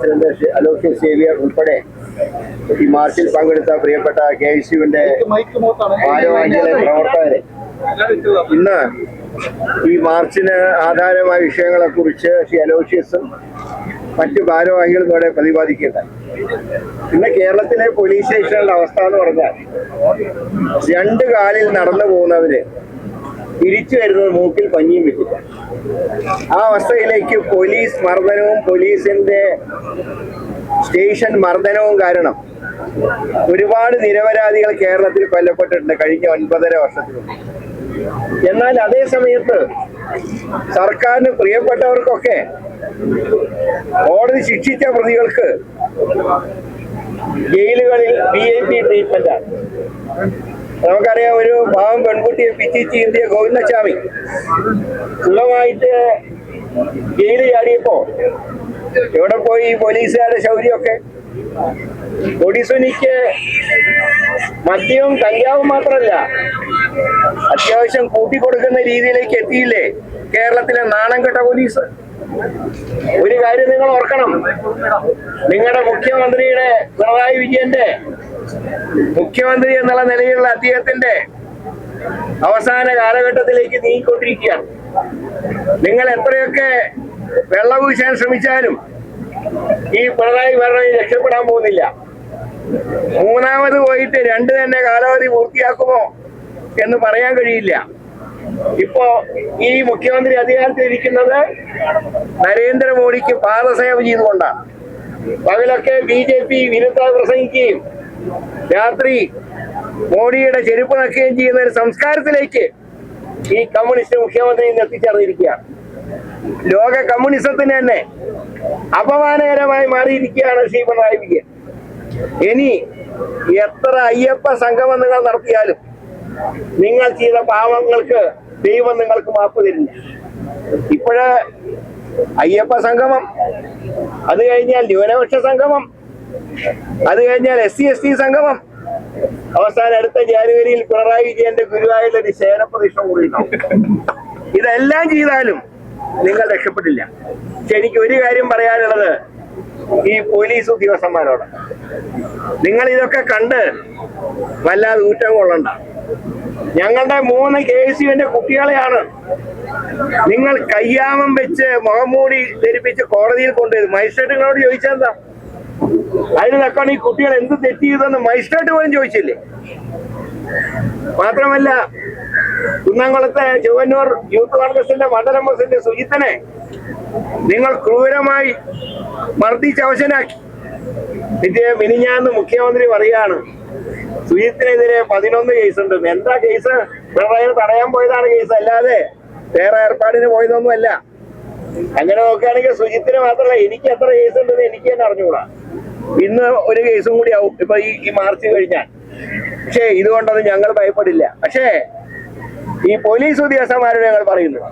Aloysius Xavier ഉൾപ്പെടെ ഈ മാർച്ചിൽ പങ്കെടുത്ത പ്രിയപ്പെട്ട കെ എസ് യുവിന്റെ ഭാരവാഹികളെ പ്രവർത്തകരെ ഇന്ന് ഈ മാർച്ചിന് ആധാരമായ വിഷയങ്ങളെ കുറിച്ച് ശ്രീ അലോഷ്യസും മറ്റു ഭാരവാഹികളും ഇവിടെ പ്രതിപാദിക്കുന്നത്. ഇന്ന് കേരളത്തിലെ പോലീസ് സ്റ്റേഷനുകളുടെ അവസ്ഥ എന്ന് പറഞ്ഞാൽ രണ്ട് കാലിൽ നടന്നു പോകുന്നവര് തിരിച്ചു വരുന്നത് മൂക്കിൽ പഞ്ഞിയും വെച്ചിട്ട്. ആ അവസ്ഥയിലേക്ക് പോലീസ് മർദ്ദനവും പോലീസിന്റെ സ്റ്റേഷൻ മർദ്ദനവും കാരണം ഒരുപാട് നിരപരാധികൾ കേരളത്തിൽ കൊല്ലപ്പെട്ടിട്ടുണ്ട് കഴിഞ്ഞ ഒൻപതര വർഷത്തിൽ എന്നാൽ അതേ സമയത്ത് സർക്കാരിന് പ്രിയപ്പെട്ടവർക്കൊക്കെ കോടതി ശിക്ഷിച്ച പ്രതികൾക്ക് ജയിലുകളിൽ ബി ഐ പി ട്രീറ്റ്മെന്റാണ് നമുക്കറിയാം ഒരു പാവം പെൺകുട്ടിയെ പിച്ചി ചീന്തിയ ഗോവിന്ദസ്വാമി സുഖമായിട്ട് ജയിലിൽ ചാടിയപ്പോ എവിടെ പോയി പോലീസുകാരുടെ ശൗര്യമൊക്കെ? ഒഡീസുനിക്ക് മദ്യവും കഞ്ചാവും മാത്രമല്ല അത്യാവശ്യം കൂട്ടിക്കൊടുക്കുന്ന രീതിയിലേക്ക് എത്തിയില്ലേ കേരളത്തിലെ നാണം കെട്ട പോലീസ്? ഒരു കാര്യം നിങ്ങൾ ഓർക്കണം. നിങ്ങളുടെ മുഖ്യമന്ത്രിയുടെ പിണറായി വിജയന്റെ മുഖ്യമന്ത്രി എന്നുള്ള നിലയിലുള്ള അദ്ദേഹത്തിന്റെ അവസാന കാലഘട്ടത്തിലേക്ക് നീങ്ങിക്കൊണ്ടിരിക്കുകയാണ്. നിങ്ങൾ എത്രയൊക്കെ വെള്ളം വീശാൻ ശ്രമിച്ചാലും ഈ പിണറായി ഭരണം രക്ഷപ്പെടാൻ പോകുന്നില്ല. മൂന്നാമത് പോയിട്ട് രണ്ട് തന്നെ കാലാവധി പൂർത്തിയാക്കുമോ എന്ന് പറയാൻ കഴിയില്ല. ഇപ്പോ ഈ മുഖ്യമന്ത്രി അധികാരത്തിൽ ഇരിക്കുന്നത് നരേന്ദ്രമോദിക്ക് പാദസേവ ചെയ്തുകൊണ്ടാണ്. പകലൊക്കെ ബി ജെ പി വിരുദ്ധ പ്രസംഗിക്കുകയും രാത്രി മോഡിയുടെ ചെരുപ്പ് നക്കുകയും ചെയ്യുന്ന ഒരു സംസ്കാരത്തിലേക്ക് ഈ കമ്മ്യൂണിസ്റ്റ് മുഖ്യമന്ത്രി ഇന്ന് എത്തിച്ചേർന്നിരിക്കുകയാണ്. ലോക കമ്മ്യൂണിസത്തിന് തന്നെ അപമാനകരമായി മാറിയിരിക്കുകയാണ് ശ്രീ പിണറായി വിജയൻ. ഇനി എത്ര അയ്യപ്പ സംഗമങ്ങൾ നടത്തിയാലും നിങ്ങൾ ചെയ്ത പാവങ്ങൾക്ക് ദൈവം നിങ്ങൾക്ക് മാപ്പ് തരില്ല ഇപ്പോഴ് അയ്യപ്പ സംഗമം അത് കഴിഞ്ഞാൽ ന്യൂനപക്ഷ സംഗമം അത് കഴിഞ്ഞാൽ എസ് സി എസ് ടി സംഗമം. അവസാനം അടുത്ത ജാനുവരിയിൽ പിണറായി വിജയന്റെ ഗുരുവായൂരിൽ ഒരു ശയന പ്രതീക്ഷ കൂടി ഇതെല്ലാം ചെയ്താലും നിങ്ങൾ രക്ഷപ്പെട്ടില്ല. പക്ഷെ എനിക്ക് ഒരു കാര്യം പറയാനുള്ളത് ഈ പോലീസ് ഉദ്യോഗസ്ഥന്മാരോട് നിങ്ങൾ ഇതൊക്കെ കണ്ട് വല്ലാതെ ഊറ്റം കൊള്ളണ്ട. ഞങ്ങളുടെ മൂന്ന് കെ എസ് യുവിന്റെ കുട്ടികളെയാണ് നിങ്ങൾ കയ്യാമം വെച്ച് മുഖംമൂടി ധരിപ്പിച്ച് കോടതിയിൽ കൊണ്ടുവരും മജിസ്ട്രേറ്റുകളോട് ചോദിച്ചെന്താ അതിന് തക്കാണ് ഈ കുട്ടികൾ എന്ത് തെറ്റ് ചെയ്തെന്ന് മജിസ്ട്രേറ്റ് പോലും ചോദിച്ചില്ലേ? മാത്രമല്ല കുന്നംകുളത്തെ ചുവന്നൂർ യൂത്ത് കോൺഗ്രസിന്റെ മണ്ഡലം പ്രസിഡന്റ് സുജിത്തനെ നിങ്ങൾ ക്രൂരമായി മർദ്ദിച്ച് അവശനാക്കി. ഇത് മിനിഞ്ഞാന്ന് മുഖ്യമന്ത്രി പറയാണ് സുജിത്തിനെതിരെ പതിനൊന്ന് ഉണ്ട്. എന്താ കേസ് പിണറായി തടയാൻ പോയതാണ് കേസ് അല്ലാതെ വേറെ ഏർപ്പാടിന് പോയതൊന്നും അല്ല അങ്ങനെ നോക്കുകയാണെങ്കിൽ സുജിത്തിന് മാത്രമല്ല എനിക്ക് എത്ര കേസ് ഉണ്ടെന്ന് എനിക്ക് തന്നെ അറിഞ്ഞുകൂടാ. ഇന്ന് ഒരു കേസും കൂടി ആവും. ഇപ്പൊ ഈ ഈ മാർച്ച് കഴിഞ്ഞാൽ. പക്ഷേ ഇതുകൊണ്ടൊന്നും ഞങ്ങൾ ഭയപ്പെടില്ല. പക്ഷേ ഈ പോലീസ് ഉദ്യോഗസ്ഥന്മാരോട് ഞങ്ങൾ പറയുന്നു.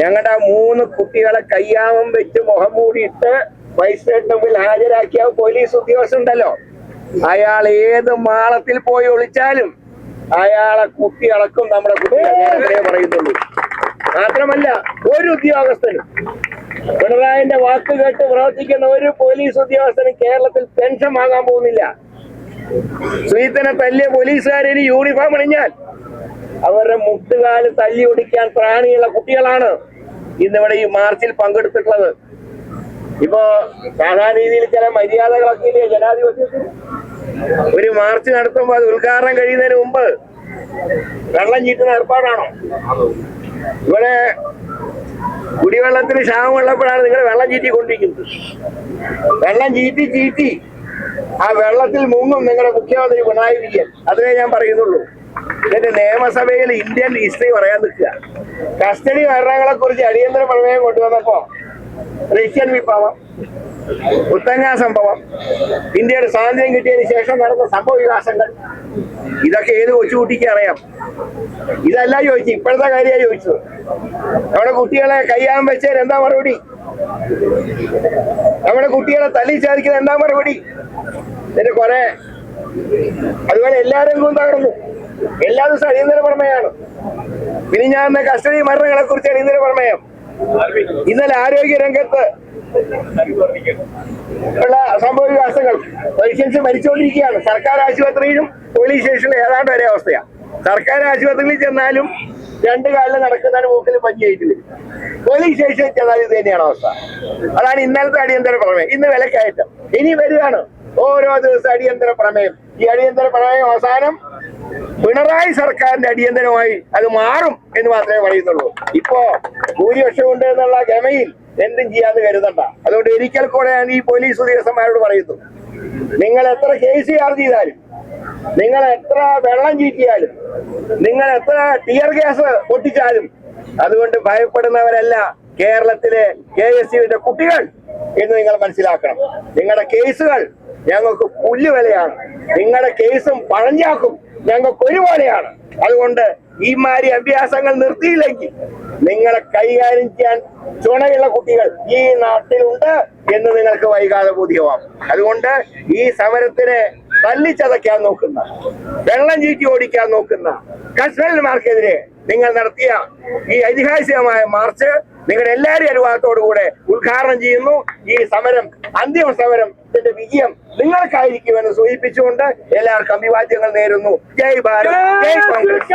ഞങ്ങളുടെ മൂന്ന് കുട്ടികളെ കയ്യാമം വെച്ച് മുഖം മൂടിയിട്ട് മജിസ്ട്രേറ്റിന് മുമ്പിൽ ഹാജരാക്കിയ പോലീസ് ഉദ്യോഗസ്ഥനുണ്ടല്ലോ അയാൾ ഏത് മാളത്തിൽ പോയി ഒളിച്ചാലും അയാളെ കുത്തി അളക്കും നമ്മുടെ കുട്ടികളെ പറയുന്നുള്ളൂ. മാത്രമല്ല ഒരു ഉദ്യോഗസ്ഥനും പിണറായിന്റെ വാക്ക് കേട്ട് പ്രവർത്തിക്കുന്ന ഒരു പോലീസ് ഉദ്യോഗസ്ഥനും കേരളത്തിൽ പെൻഷൻ വാങ്ങാൻ പോകുന്നില്ല. സുഹൃത്തിനെ തല്ലിയ പോലീസുകാരിന് യൂണിഫോം അണിഞ്ഞാൽ അവരുടെ മുട്ടുകാൽ തല്ലി ഒടിക്കാൻ പ്രാണിയുള്ള കുട്ടികളാണ് ഇന്നിവിടെ ഈ മാർച്ചിൽ പങ്കെടുത്തിട്ടുള്ളത്. ഇപ്പോ സാധാരണ രീതിയിൽ ചില മര്യാദകളൊക്കെ ഇല്ലേ ജനാധിപത്യത്തിൽ? ഒരു മാർച്ച് നടത്തുമ്പോൾ അത് ഉദ്ഘാടനം കഴിയുന്നതിന് മുമ്പ് വെള്ളം ചീറ്റുന്ന ഏർപ്പാടാണോ? ഇവിടെ കുടിവെള്ളത്തിന് ക്ഷാമം ഉള്ളപ്പോഴാണ് നിങ്ങൾ വെള്ളം ചീറ്റി കൊണ്ടിരിക്കുന്നത് വെള്ളം ചീറ്റി ചീറ്റി ആ വെള്ളത്തിൽ മുങ്ങും നിങ്ങളുടെ മുഖ്യമന്ത്രി പിണറായി വിജയൻ. അതിനെ ഞാൻ പറയുന്നുള്ളൂ. എന്നിട്ട് നിയമസഭയിൽ ഇന്ത്യൻ ഹിസ്റ്ററി പറയാൻ നിൽക്കുക. കസ്റ്റഡി മരണങ്ങളെ കുറിച്ച് അടിയന്തര പ്രമേയം കൊണ്ടുവന്നപ്പോ റഷ്യൻ വിപ്ലവം ഉത്തങ്ങ സംഭവം ഇന്ത്യയുടെ സ്വാതന്ത്ര്യം കിട്ടിയതിന് ശേഷം നടന്ന സംഭവ വികാസങ്ങൾ. ഇതൊക്കെ ഏത് കൊച്ചുകുട്ടിക്ക് അറിയാം? ഇതല്ല ചോദിച്ചു ഇപ്പോഴത്തെ കാര്യമാണ് ചോദിച്ചത്. നമ്മുടെ കുട്ടികളെ കയ്യാൻ വെച്ചാൽ എന്താ മറുപടി? നമ്മുടെ കുട്ടികളെ തല്ലി ചാരിക്കുന്ന എന്താ മറുപടി? എന്റെ കുറെ അതുപോലെ എല്ലാ രംഗവും തകർന്നു. എല്ലാ ദിവസവും അടിയന്തര പ്രമേയമാണ്. പിന്നെ ഞാൻ കസ്റ്റഡി മരണങ്ങളെ കുറിച്ച് അടിയന്തര പ്രമേയം. ഇന്നലെ ആരോഗ്യ രംഗത്ത് ഉള്ള സംഭവ വികാസങ്ങൾ. പേഷ്യൻസ് മരിച്ചുകൊണ്ടിരിക്കുകയാണ്. സർക്കാർ ആശുപത്രിയിലും പോലീസ് സ്റ്റേഷനിലും ഏതാണ്ട് ഒരേ അവസ്ഥയാ. സർക്കാർ ആശുപത്രിയിൽ ചെന്നാലും രണ്ട് കാലിൽ നടക്കുന്നതിന് മൂക്കിൽ പഞ്ചായത്ത് വരും പോലീസ് സ്റ്റേഷനിൽ ചെന്നാൽ ഇത് തന്നെയാണ് അവസ്ഥ. അതാണ് ഇന്നലത്തെ അടിയന്തര പ്രമേയം. ഇന്ന് വിലക്കയറ്റം. ഇനി വരികയാണ് ഓരോ ദിവസം അടിയന്തര പ്രമേയം. ഈ അടിയന്തര പ്രമേയം അവസാനം പിണറായി സർക്കാരിന്റെ അടിയന്തരമായി അത് മാറും എന്ന് മാത്രമേ പറയുന്നുള്ളൂ. ഇപ്പോ ഭൂരിപക്ഷം ഉണ്ട് എന്നുള്ള ഗമയിൽ എന്തും ചെയ്യാന്ന് കരുതണ്ട. അതുകൊണ്ട് ഒരിക്കൽ കൂടെ ഞാൻ ഈ പോലീസ് ഉദ്യോഗസ്ഥന്മാരോട് പറയുന്നു. നിങ്ങൾ എത്ര കേസ് ചാർജ് ചെയ്താലും നിങ്ങൾ എത്ര വെള്ളം ചീറ്റിയാലും നിങ്ങൾ എത്ര ടിയർ ഗ്യാസ് പൊട്ടിച്ചാലും അതുകൊണ്ട് ഭയപ്പെടുന്നവരല്ല കേരളത്തിലെ കെ എസ് യുവിന്റെ കുട്ടികൾ എന്ന് നിങ്ങൾ മനസ്സിലാക്കണം. നിങ്ങളുടെ കേസുകൾ ഞങ്ങൾക്ക് പുല്ലുവിലയാണ്. നിങ്ങളുടെ കേസും പഴഞ്ചാക്കും ഞങ്ങൾക്ക് ഒരുപോലെയാണ്. അതുകൊണ്ട് ഈ മാതിരി അഭ്യാസങ്ങൾ നിർത്തിയില്ലെങ്കിൽ നിങ്ങളെ കൈകാര്യം ചെയ്യാൻ ചുണയുള്ള കുട്ടികൾ ഈ നാട്ടിലുണ്ട് എന്ന് നിങ്ങൾക്ക് വൈകാതെ ബോധ്യമാവും. അതുകൊണ്ട് ഈ സമരത്തിനെ തല്ലിച്ചതയ്ക്കാൻ നോക്കുന്ന വെള്ളം ചീറ്റി ഓടിക്കാൻ നോക്കുന്ന കശ്മീരന്മാർക്കെതിരെ നിങ്ങൾ നടത്തിയ ഈ ഐതിഹാസികമായ മാർച്ച് നിങ്ങളുടെ എല്ലാവരും അനുവാദത്തോടു കൂടെ ഉദ്ഘാടനം ചെയ്യുന്നു. ഈ സമരം അന്തിമ സമരം ഇതിന്റെ വിജയം നിങ്ങൾക്കായിരിക്കുമെന്ന് സൂചിപ്പിച്ചുകൊണ്ട് എല്ലാവർക്കും അഭിവാദ്യങ്ങൾ നേരുന്നു. ജയ് ഭാരത് ജയ് കോൺഗ്രസ്.